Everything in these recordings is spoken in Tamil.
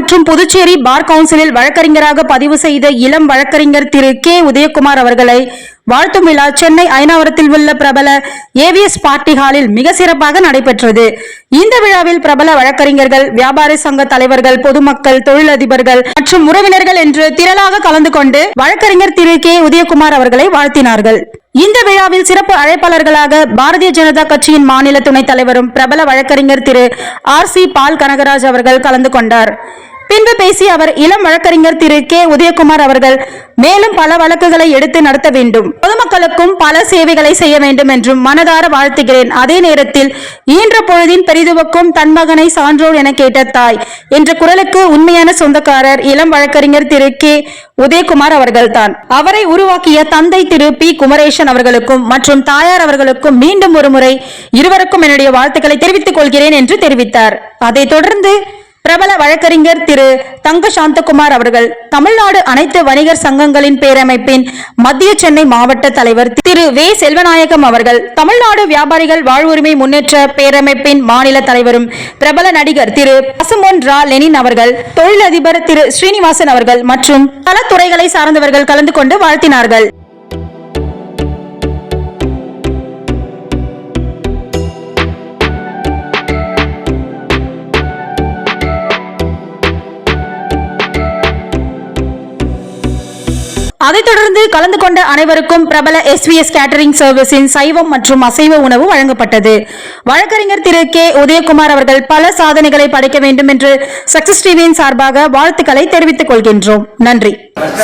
மற்றும் புதுச்சேரி பார் கவுன்சிலில் வழக்கறிஞராக பதிவு செய்த இளம் வழக்கறிஞர் திரு கே. உதயகுமார் அவர்களை வாழ்த்தும் விழா சென்னை அயனாவரத்தில் உள்ள பிரபல ஏவிஎஸ் பார்ட்டி ஹாலில் மிக சிறப்பாக நடைபெற்றது. இந்த விழாவில் பிரபல வழக்கறிஞர்கள் வியாபாரி சங்க தலைவர்கள் பொதுமக்கள் தொழிலதிபர்கள் மற்றும் உறவினர்கள் என்று திரளாக கலந்து கொண்டு வழக்கறிஞர் திரு கே. உதயகுமார் அவர்களை வாழ்த்தினார்கள். இந்த விழாவில் சிறப்பு அழைப்பாளர்களாக பாரதிய ஜனதா கட்சியின் மாநில துணைத் தலைவரும் பிரபல வழக்கறிஞர் திரு ஆர் சி பால் கனகராஜ் அவர்கள் கலந்து கொண்டார். பின்பு பேசிய அவர் இளம் வழக்கறிஞர் திரு கே. உதயகுமார் அவர்கள் மேலும் பல வழக்குகளை எடுத்து நடத்த வேண்டும். பொதுமக்களுக்கும் பல சேவைகளை செய்ய வேண்டும் என்றும் மனதார வாழ்த்துகிறேன். அதே நேரத்தில் ஈன்ற பொழுதின் பெரிதுவக்கும் தன் மகனை சான்றோர் என கேட்ட தாய் என்ற குரலுக்கு உண்மையான சொந்தக்காரர் இளம் வழக்கறிஞர் திரு கே. உதயகுமார் அவர்கள்தான். அவரை உருவாக்கிய தந்தை திரு பி. குமரேசன் அவர்களுக்கும் மற்றும் தாயார் அவர்களுக்கும் மீண்டும் ஒரு முறை இருவருக்கும் என்னுடைய வாழ்த்துக்களை தெரிவித்துக் கொள்கிறேன் என்று தெரிவித்தார். அதைத் தொடர்ந்து பிரபல வழக்கறிஞர் திரு தங்க சாந்தகுமார் அவர்கள் தமிழ்நாடு அனைத்து வணிகர் சங்கங்களின் பேரமைப்பின் மத்திய சென்னை மாவட்ட தலைவர் திரு வே. செல்வநாயகம் அவர்கள் தமிழ்நாடு வியாபாரிகள் வாழ்வுரிமை முன்னேற்ற பேரமைப்பின் மாநில தலைவரும் பிரபல நடிகர் திரு பசுமோன் ரா. லெனின் அவர்கள் தொழிலதிபர் திரு ஸ்ரீனிவாசன் அவர்கள் மற்றும் பல துறைகளை சார்ந்தவர்கள் கலந்து கொண்டு வாழ்த்தினார்கள். அதைத் தொடர்ந்து கலந்து கொண்ட அனைவருக்கும் பிரபல எஸ்விஎஸ் கேட்டரிங் சர்வீஸின் சைவம் மற்றும் அசைவ உணவு வழங்கப்பட்டது. வழக்கறிஞர் திரு கே. உதயகுமார் அவர்கள் பல சாதனைகளை படைக்க வேண்டும் என்று சக்சஸ் டிவியின் சார்பாக வாழ்த்துக்களை தெரிவித்துக் கொள்கின்றோம். நன்றி.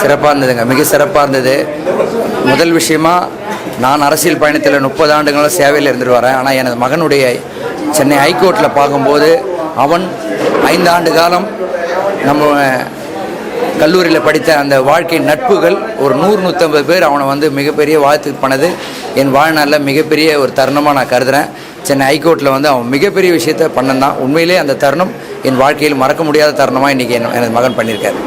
சிறப்பாக இருந்ததுங்க மிக சிறப்பாக இருந்தது முதல் விஷயமா நான் அரசியல் பயணத்தில் முப்பது ஆண்டுகளும் சேவையில் இருந்துட்டு வரேன். ஆனால் எனது மகனுடைய சென்னை ஹைகோர்ட்டில் பார்க்கும்போது அவன் ஐந்து ஆண்டு காலம் நம்ம கல்லூரியில் படித்த அந்த வாழ்க்கை நட்புகள் ஒரு நூறு நூற்றம்பது பேர் அவனை வந்து மிகப்பெரிய வாழ்த்து பண்ணது. என் வாழ்நாளில் மிகப்பெரிய ஒரு தருணமாக நான் கருதுகிறேன் சென்னை ஹைகோர்ட்டில் வந்து அவன் மிகப்பெரிய விஷயத்தை பண்ணந்தான். உண்மையிலே அந்த தருணம் என் வாழ்க்கையில் மறக்க முடியாத தருணமாக இன்றைக்கி என் எனது மகன் பண்ணியிருக்காரு.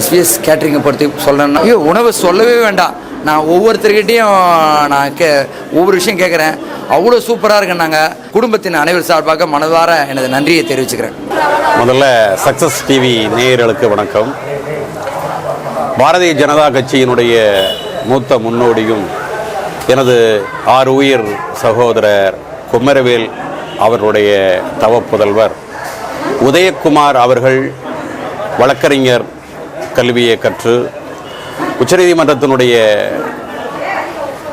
எஸ்பிஎஸ் கேட்ரிங்கை பொறுத்து சொல்லணும்னா ஐயோ உணவு சொல்லவே வேண்டாம். நான் ஒவ்வொருத்தர்கிட்டையும் நான் கே ஒவ்வொரு விஷயம் கேட்குறேன் அவ்வளோ சூப்பராக இருக்குன்னாங்க. குடும்பத்தின் அனைவர் சார்பாக மனதார எனது நன்றியை தெரிவிச்சுக்கிறேன். முதல்ல சக்சஸ் டிவி நேயர்களுக்கு வணக்கம். பாரதிய ஜனதா கட்சியினுடைய மூத்த முன்னோடியும் எனது ஆறு உயிர் சகோதரர் குமரவேல் அவர்களுடைய தவப்புதல்வர் உதயகுமார் அவர்கள் வழக்கறிஞர் கல்வியை கற்று உச்சநீதிமன்றத்தினுடைய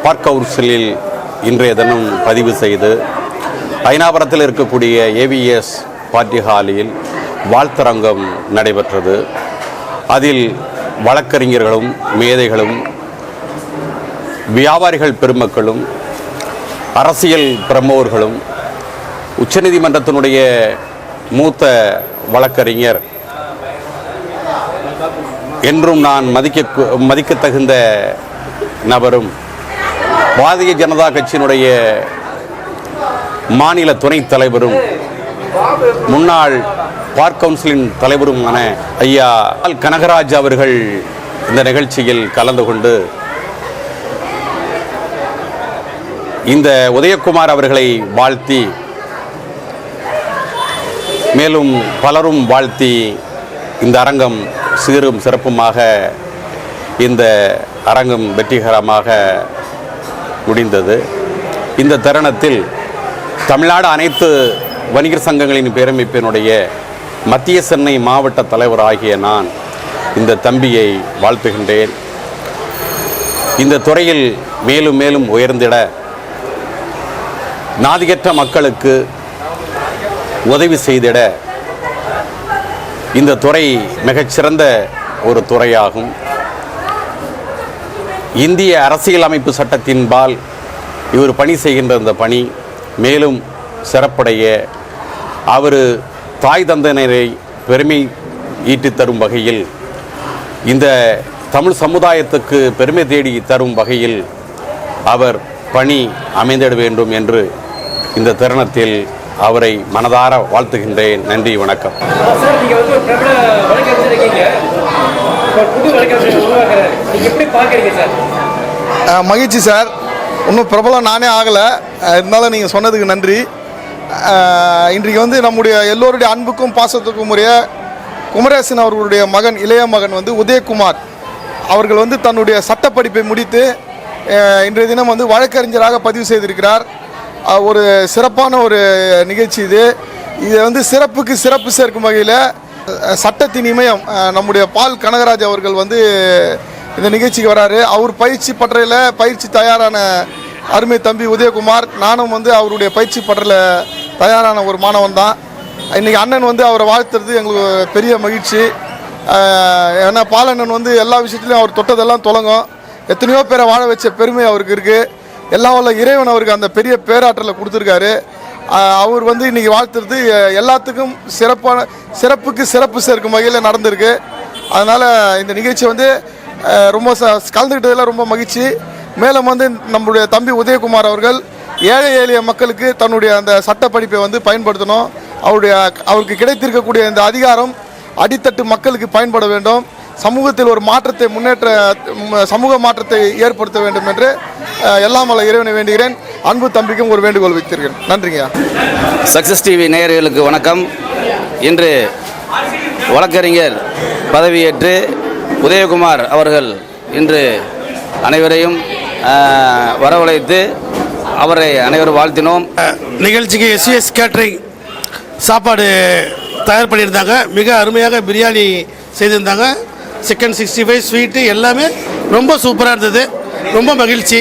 பார்க் கவுன்சிலில் இன்றைய தினம் பதிவு செய்து ஐநாபுரத்தில் இருக்கக்கூடிய ஏவிஎஸ் பார்ட்டி ஹாலில் வாழ்த்தரங்கம் நடைபெற்றது. அதில் வழக்கறிஞர்களும் மேதைகளும் வியாபாரிகள் பெருமக்களும் அரசியல் பிரமுகர்களும் உச்சநீதிமன்றத்தினுடைய மூத்த வழக்கறிஞர் என்றும் நான் மதிக்க மதிக்கத்தகுந்த நபரும் பாரதிய ஜனதா கட்சியினுடைய மாநில துணைத் தலைவரும் முன்னாள் பார்க் கவுன்சிலின் தலைவருமான ஐயா அல் கனகராஜ் அவர்கள் இந்த நிகழ்ச்சியில் கலந்து கொண்டு இந்த உதயகுமார் அவர்களை வாழ்த்தி மேலும் பலரும் வாழ்த்தி இந்த அரங்கம் சீரும் சிறப்புமாக இந்த அரங்கம் வெற்றிகரமாக முடிந்தது. இந்த தருணத்தில் தமிழ்நாடு அனைத்து வணிகர் சங்கங்களின் பேரமைப்பினுடைய மத்திய சென்னை மாவட்ட தலைவர் ஆகிய நான் இந்த தம்பியை வாழ்த்துகின்றேன். இந்த துறையில் மேலும் மேலும் உயர்ந்திட நாதிகற்ற மக்களுக்கு உதவி செய்திட இந்த துறை மிகச்சிறந்த ஒரு துறையாகும். இந்திய அரசியலமைப்பு சட்டத்தின்பால் இவர் பணி செய்கின்ற இந்த பணி மேலும் சிறப்படைய அவர் தாய் தந்தனரை பெருமை ஈட்டி தரும் வகையில் இந்த தமிழ் சமுதாயத்துக்கு பெருமை தேடி தரும் வகையில் அவர் பணி அமைந்திட வேண்டும் என்று இந்த தருணத்தில் அவரை மனதார வாழ்த்துகின்றேன். நன்றி வணக்கம். மகிழ்ச்சி சார். இன்னும் பிரபலம் நானே ஆகலை. இருந்தாலும் நீங்கள் சொன்னதுக்கு நன்றி. இன்றைக்கு வந்து நம்முடைய எல்லோருடைய அன்புக்கும் பாசத்துக்கும் உரிய குமரேசன் அவர்களுடைய மகன் இளைய மகன் வந்து உதயகுமார். அவர்கள் வந்து தன்னுடைய சட்டப்படிப்பை முடித்து இன்றைய தினம் வந்து வழக்கறிஞராக பதிவு செய்திருக்கிறார். ஒரு சிறப்பான ஒரு நிகழ்ச்சி இது. இது வந்து சிறப்புக்கு சிறப்பு சேர்க்கும் வகையில் சட்டத்தின் இமயம் நம்முடைய பால் கனகராஜ் அவர்கள் வந்து இந்த நிகழ்ச்சிக்கு வராரு. அவர் பயிற்சி பட்டறையில் பயிற்சி தயாரான அருமை தம்பி உதயகுமார் நானும் வந்து அவருடைய பயிற்சி பட்டறையில் தயாரான ஒரு மாணவன் தான். இன்றைக்கி அண்ணன் வந்து அவரை வாழ்த்துறது எங்களுக்கு பெரிய மகிழ்ச்சி. ஏன்னா பாலண்ணன் வந்து எல்லா விஷயத்துலையும் அவர் தொட்டதெல்லாம் தொடங்கும். எத்தனையோ பேரை வாழ வச்ச பெருமை அவருக்கு இருக்குது எல்லா உள்ள இறைவன் அவருக்கு அந்த பெரிய பேராற்றலை கொடுத்துருக்காரு. அவர் வந்து இன்னைக்கு வாழ்த்துறது எல்லாத்துக்கும் சிறப்பான சிறப்புக்கு சிறப்பு சேர்க்கும் வகையில் நடந்திருக்கு. அதனால் இந்த நிகழ்ச்சி வந்து ரொம்ப ச கலந்துக்கிட்டதில் ரொம்ப மகிழ்ச்சி. மேலும் வந்து நம்முடைய தம்பி உதயகுமார் அவர்கள் ஏழை எளிய மக்களுக்கு தன்னுடைய அந்த சட்ட படிப்பை வந்து பயன்படுத்தணும். அவருடைய அவருக்கு கிடைத்திருக்கக்கூடிய இந்த அதிகாரம் அடித்தட்டு மக்களுக்கு பயன்பட வேண்டும். சமூகத்தில் ஒரு மாற்றத்தை முன்னேற்ற சமூக மாற்றத்தை ஏற்படுத்த வேண்டும் என்று எல்லாம் வல்ல இறைவனை வேண்டுகிறேன். அன்பு தம்பிக்கும் ஒரு வேண்டுகோள் வைத்திருக்கிறேன். நன்றிங்க. சக்சஸ் டிவி நேயர்களுக்கு வணக்கம். இன்று வழக்கறிஞர் பதவியேற்று உதயகுமார் அவர்கள் இன்று அனைவரையும் வரவழைத்து அவரை அனைவரும் வாழ்த்தினோம். நிகழ்ச்சிக்கு எஸ்விஎஸ் கேட்ரிங் சாப்பாடு தயார் பண்ணியிருந்தாங்க. மிக அருமையாக பிரியாணி செய்திருந்தாங்க. சிக்கன் சிக்ஸ்டி ஃபைவ் ஸ்வீட்டு எல்லாமே ரொம்ப சூப்பராக இருந்தது. ரொம்ப மகிழ்ச்சி.